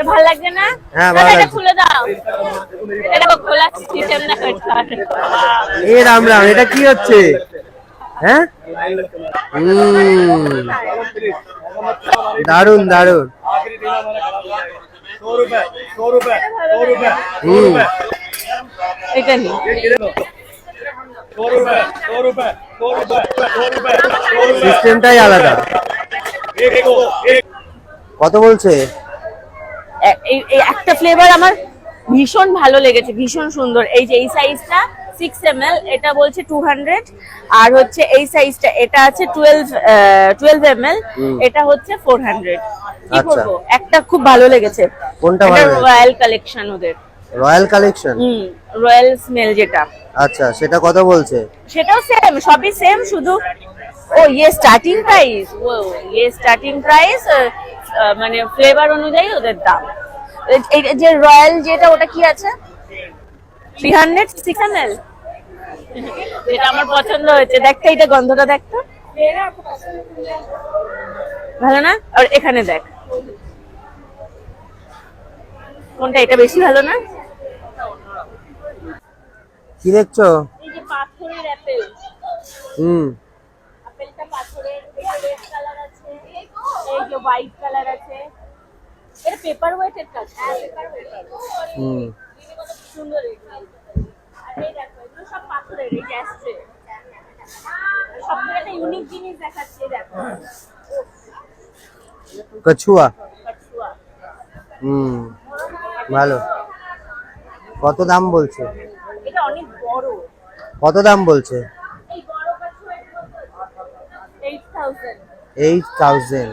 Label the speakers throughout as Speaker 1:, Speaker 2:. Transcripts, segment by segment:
Speaker 1: এটা ভালো লাগবে না?
Speaker 2: হ্যাঁ ভালো লাগবে
Speaker 1: খুলে দাও। এটা খোলা সিস্টেম না
Speaker 2: এ রাম রাম এটা কি হচ্ছে? হ্যাঁ?
Speaker 3: দারুণ
Speaker 2: দারুণ আলাদা। কত বলছে?
Speaker 1: এই একটা ফ্লেভার আমার ভীষণ ভালো লেগেছে ভীষণ সুন্দর। এই যে এই সাইজটা সিক্স এম এটা বলছে টু হান্ড্রেড আর হচ্ছে এই সাইজটা এটা আছে টুয়েলভ টুয়েলভ এম এটা হচ্ছে ফোর হান্ড্রেড কি
Speaker 2: আচ্ছা।
Speaker 1: করব একটা খুব ভালো লেগেছে।
Speaker 2: কোনটা
Speaker 1: রয়্যাল কালেকশন ওদের।
Speaker 2: রয়্যাল কালেকশন
Speaker 1: হুম রয়্যাল স্মেল যেটা।
Speaker 2: আচ্ছা সেটা কত বলছে?
Speaker 1: সেটাও সেম সবই সেম শুধু ও ইয়ে স্টার্টিং প্রাইস ও ইয়ে স্টার্টিং প্রাইস মানে ফ্লেভার অনুযায়ী ওদের দাম। যে রয়্যাল যেটা ওটা কি আছে? থ্রি হান্ড্রেড সিক্স যেটা আমার পছন্দ হয়েছে। দেখতে এটা গন্ধটা দেখতো ভালো না? আর এখানে দেখ। কোনটা এটা বেশি ভালো না?
Speaker 2: কি দেখছ?
Speaker 1: এই যে পাথরের অ্যাপেল।
Speaker 2: হুম।
Speaker 1: আপেলটা পাথরের এটা রেড কালার আছে। এই যে হোয়াইট কালার আছে। এটা পেপার ওয়েটের কাজ হ্যাঁ,
Speaker 2: হুম। ভালো। কত দাম বলছে? কত দাম বলছে?
Speaker 1: এইট থাউজেন্ড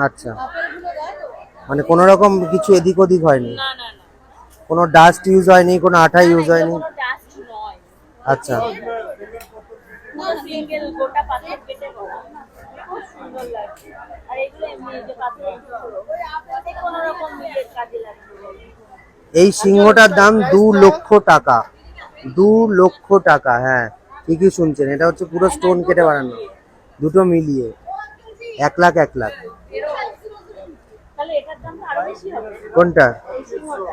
Speaker 2: আচ্ছা। মানে কোনো রকম কিছু এদিক ওদিক হয়নি? কোনো ডাস্ট ইউজ হয়নি, কোনো আঠা ইউজ হয়নি? আচ্ছা।
Speaker 1: এই
Speaker 2: সিংহটার দাম দু লক্ষ টাকা। দু লক্ষ টাকা হ্যাঁ। ঠিকই শুনছেন? এটা হচ্ছে পুরো স্টোন কেটে বানানো। দুটো মিলিয়ে। এক লাখ এক লাখ। কোনটা?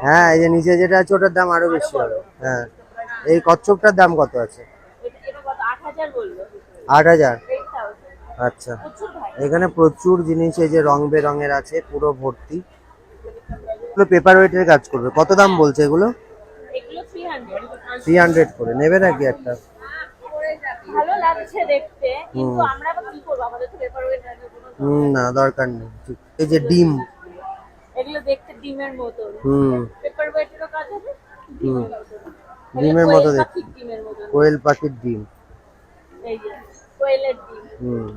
Speaker 2: হ্যাঁ এই যে নিচে যেটা আছে ওটার দাম আরও বেশি হবে। হ্যাঁ। এই কচ্ছপটার দাম কত আছে?
Speaker 1: আট হাজার।
Speaker 2: আচ্ছা। এখানে প্রচুর জিনিস এই যে রং বেরঙের আছে পুরো ভর্তি। এগুলো পেপার ওয়েটের কাজ করবে। কত দাম বলছে এগুলো?
Speaker 1: থ্রি হান্ড্রেড
Speaker 2: করে। নেবে নাকি একটা?
Speaker 1: ভালো লাগছে দেখতে কিন্তু আমরা কি করব? আমাদের তো পেপার ওয়েট
Speaker 2: না দরকার নেই। এই যে ডিম।
Speaker 1: এগুলো দেখতে ডিমের মতো।
Speaker 2: হুম।
Speaker 1: পেপার ওয়েটেরও কাজ হবে
Speaker 2: ডিমের মতো। দেখতে। কোয়েল পাখির ডিম।
Speaker 1: এই যে কোয়েলের ডিম।
Speaker 2: হুম।